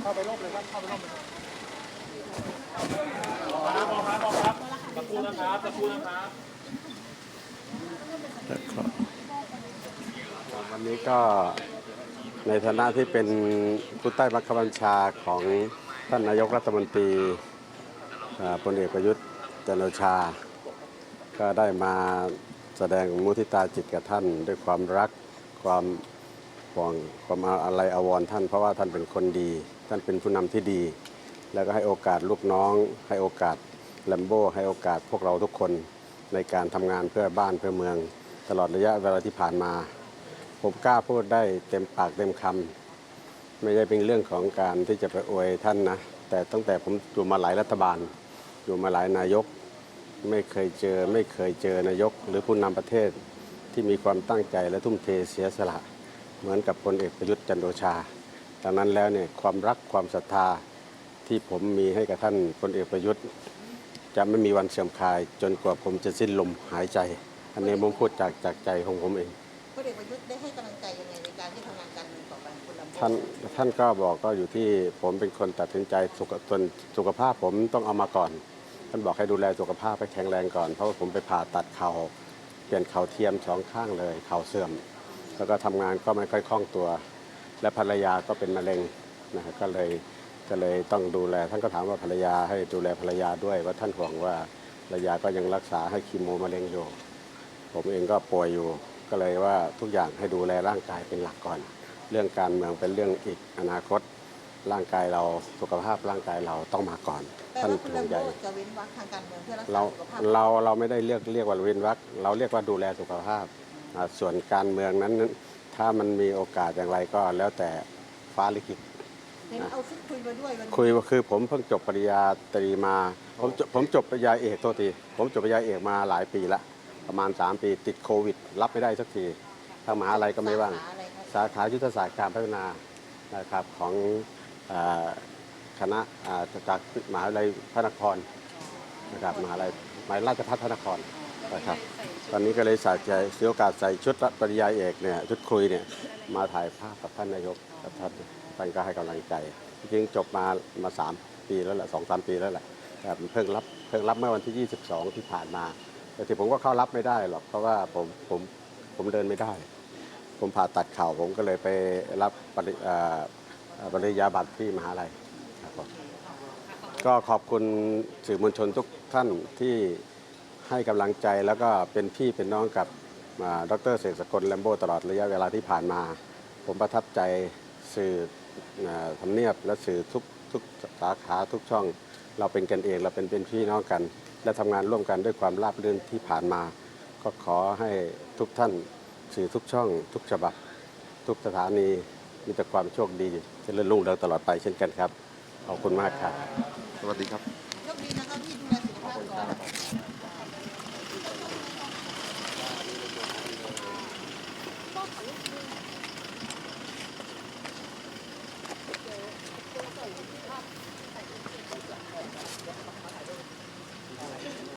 เข้าไปรอบเลยครับ เข้าไปรอบเลยครับครับพอครับพอครับตะพูนะครับตะพูนะครับวันนี้ก็ในฐานะที่เป็นผู้ใต้บังคับบัญชาของท่านนายกรัฐมนตรีพลเอกประยุทธ์จันทร์โอชา ก็ได้มา แสดงมุทิตาจิตกับท่าน ด้วยความรักความห่วงความอะไรอาวรท่าน เพราะว่าท่านเป็นคนดี ท่านเป็นผู้นำที่ดี แล้วก็ให้โอกาสลูกน้อง ให้โอกาสแลมโบให้โอกาสพวกเราทุกคนในการทำงานเพื่อบ้านเพื่อเมือง ตลอดระยะเวลาที่ผ่านมา ผมกล้าพูดได้เต็มปากเต็มคำไม่ใช่เป็นเรื่องของการที่จะไปอวยท่านนะแต่ตั้งแต่ผมอยู่มาหลายรัฐบาลอยู่มาหลายนายก ไม่เคยเจอไม่เคยเจอนายก หรือผู้นำประเทศที่มีความตั้งใจและทุ่มเทเสียสละ เหมือนกับพลเอกประยุทธ์จันทร์โอชา ดังนั้นแล้วเนี่ยความรักความศรัทธาที่ผมมีให้กับท่านพลเอกประยุทธ์ จะไม่มีวันเสื่อมคลาย จนกว่าผมจะสิ้นลมหายใจ อันนี้ผมพูดจากจากใจของผมเองพลเอกประยุทธ์ได้ให้กำลังใจยังไงในการที่ทำงานการเมืองต่อไปคุณลำพูท่านท่านก็บอกก็อยู่ที่ผมเป็นคนตัดสินใจสุขส่วนสุขภาพผมต้องเอามาก่อน ท่านบอกให้ดูแลสุขภาพให้แข็งแรงก่อน เพราะว่าผมไปผ่าตัดเข่าเปลี่ยนเข่าเทียมสองข้างเลยเข่าเสื่อม แล้วก็ทำงานก็ไม่ค่อยคล่องตัว และภรรยาก็เป็นมะเร็งนะฮะก็เลยก็เลยต้องดูแล ท่านก็ถามว่าภรรยาให้ดูแลภรรยาด้วยว่าท่านห่วงว่าภรรยาก็ยังรักษาให้คีโมมะเร็งอยู่ ผมเองก็ป่วยอยู่ ก็เลยว่าทุกอย่างให้ดูแลร่างกายเป็นหลักก่อน เรื่องการเมืองเป็นเรื่องอีกอนาคต ร่างกายเราสุขภาพร่างกายเราต้องมาก่อนแปลท่านว่าคุณห่วงลำใยพูจะเว้นวรรคทางการเมืองเพื่อรักษาเราสุขภาพเราเราไม่ได้เรียกเรียกว่าเว้นวรรคเราเรียกว่าดูแลสุขภาพอ่าส่วนการเมืองนั้น ถ้ามันมีโอกาสอย่างไรก็แล้วแต่ฟ้าลิขิต เห็นเอาซิคุยมาด้วยวันนี้คุยว่าคือผมเพิ่งจบปริญญาตรีมา ผมจบผมจบปริญญาเอกโทษทีผมจบปริญญาเอกมาหลายปีละประมาณ 3 ปีติดโควิด รับไม่ได้สักทีทางมหาลัยก็ไม่ว่างสขอะไรครับสาขายุทธศาสตร์การพัฒนานะครับของอ่า คณะจากมหาวิทยาลัยพระนครนะครับมหาวิทยาลัยมหาราชภัฏพระนครนะครับตอนนี้ก็เลยใส่ใจเสียโอกาสใส่ชุดปริญญาเอกเนี่ยชุดคุยเนี่ยมาถ่ายภาพกับท่านนายกกับท่านท่านก็ให้กำลังใจจริงจบมามาสามปีแล้วแหละสองสามปีแล้วแหละแต่เพิ่งรับเพิ่งรับเมื่อวันที่ 22 ที่ผ่านมา แต่ที่ผมก็เข้ารับไม่ได้หรอกเพราะว่าผมผมผมเดินไม่ได้ ผมผ่าตัดเข่าผมก็เลยไปรับปริอ่อเอ่อ ปริญญาบัตรที่มหาลัยครับผมก็ขอบคุณสื่อมวลชนทุกท่านที่ให้กำลังใจแล้วก็เป็นพี่เป็นน้องกับดรเสกสกลแลมโบตลอดระยะเวลาที่ผ่านมา ผมประทับใจสื่อทำเนียบและสื่อทุกทุกสาขาทุกช่อง เราเป็นกันเองเราเป็นเป็นพี่น้องกัน และทำงานร่วมกันด้วยความราบรื่นที่ผ่านมา ก็ขอให้ทุกท่านสื่อทุกช่อง ทุกฉบับ ทุกสถานี มีแต่ความโชคดีเจริญรุ่งเรืองตลอดไปเช่นกันครับ ขอบคุณมากครับ สวัสดีครับ